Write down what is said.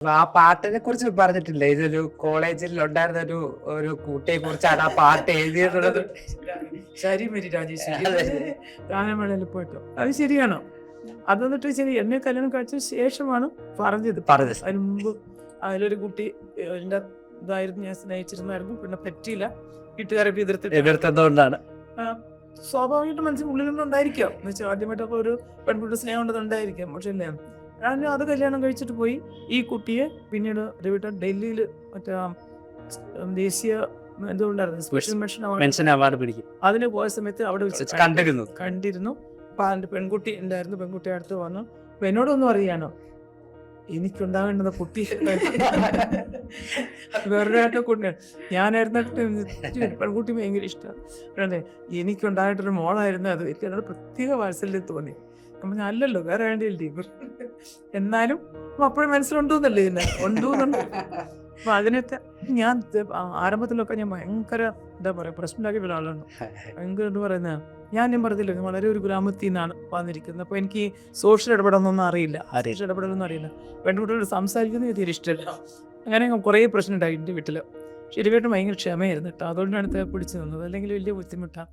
ആ പാട്ടിനെ കുറിച്ച് പറഞ്ഞിട്ടില്ല? ഇതൊരു കോളേജിൽ ഉണ്ടായിരുന്ന ഒരു ഒരു കൂട്ടിയെ കുറിച്ചാണ് ആ പാട്ട് എഴുതിയിട്ടുള്ളത്. ശരി മരി രാജേഷ്. ഗാനമേളയിൽ പോയിട്ടോ? അത് ശരിയാണോ? അത് എന്നിട്ട് ശരി എന്നെ കല്യാണം കഴിച്ച ശേഷമാണ് പറഞ്ഞത്. പറഞ്ഞത്. അതിന് മുമ്പ് അതിലൊരു കുട്ടി എന്റെ എന്റെ ഇതായിരുന്നു ഞാൻ സ്നേഹിച്ചിരുന്നായിരുന്നു. പിന്നെ പറ്റിയില്ല. വീട്ടുകാരെ എതിർത്തിട്ടുണ്ടാണ് സ്വാഭാവികമായിട്ടും സ്വാഭാവികമായിട്ട് മനസ്സിൽ ഉള്ളിൽ നിന്നുണ്ടായിരിക്കാം. എന്ന് വെച്ചാൽ ആദ്യമായിട്ടൊക്കെ ഒരു പെൺകുട്ടി സ്നേഹം ഉണ്ടെന്നുണ്ടായിരിക്കാം. പക്ഷെ ഇല്ലേ. ഞാൻ അത് കല്യാണം കഴിച്ചിട്ട് പോയി. ഈ കുട്ടിയെ പിന്നീട് രവിട്ട ഡൽഹിയിൽ മറ്റേ ദേശീയ എന്തുകൊണ്ടായിരുന്നു സ്പെഷ്യൽ മെൻഷൻ അവാർഡ് പിടിക്കും. അതിന് പോയ സമയത്ത് അവിടെ കണ്ടിരുന്നു. കണ്ടിരുന്നു. അപ്പൊ പെൺകുട്ടി ഉണ്ടായിരുന്നു. പെൺകുട്ടി അടുത്ത് വന്നു. അപ്പൊ എന്നോടൊന്നും അറിയാനോ എനിക്കുണ്ടാകേണ്ടത് കുട്ടി വേറൊരാളുടെ കുട്ടി. ഞാനായിരുന്നിട്ട് പെൺകുട്ടി ഭയങ്കര ഇഷ്ടമാണ് എനിക്കുണ്ടായിട്ടൊരു മോളായിരുന്നു അത്. എനിക്ക് എന്നോട് പ്രത്യേക വാത്സല്യം തോന്നി. അപ്പൊ ഞാൻ അല്ലല്ലോ വേറെ വേണ്ടിയില്ലേ എന്നാലും അപ്പൊ അപ്പോഴും മനസ്സിലുണ്ടോന്നല്ലേ ഇതിനെ? ഉണ്ടോന്നുണ്ട്. അപ്പൊ അതിനൊക്കെ ഞാൻ ആരംഭത്തിലൊക്കെ ഞാൻ ഭയങ്കര എന്താ പറയാ പ്രശ്നമുണ്ടാക്കിയ ഒരാളാണ്. ഭയങ്കര എന്ന് പറയുന്ന ഞാൻ ഞാൻ പറഞ്ഞില്ല വളരെ ഒരു ഗ്രാമത്തിൽ നിന്നാണ് വന്നിരിക്കുന്നത്. അപ്പോൾ എനിക്ക് സോഷ്യൽ ഇടപെടലൊന്നും അറിയില്ല. സോഷ്യൽ ഇടപെടലൊന്നും അറിയില്ല. പെൺകുട്ടികളോട് സംസാരിക്കുന്നത് എനിക്ക് തീരെ ഇഷ്ടമല്ല. അങ്ങനെ കുറേ പ്രശ്നം ഉണ്ടായി എന്റെ വീട്ടിൽ ശരിയായിട്ടും ഭയങ്കര ക്ഷമയായിരുന്നു കേട്ടോ. അതുകൊണ്ടാണ് പിടിച്ചു നിന്നത്. അല്ലെങ്കിൽ വലിയ ബുദ്ധിമുട്ടാണ്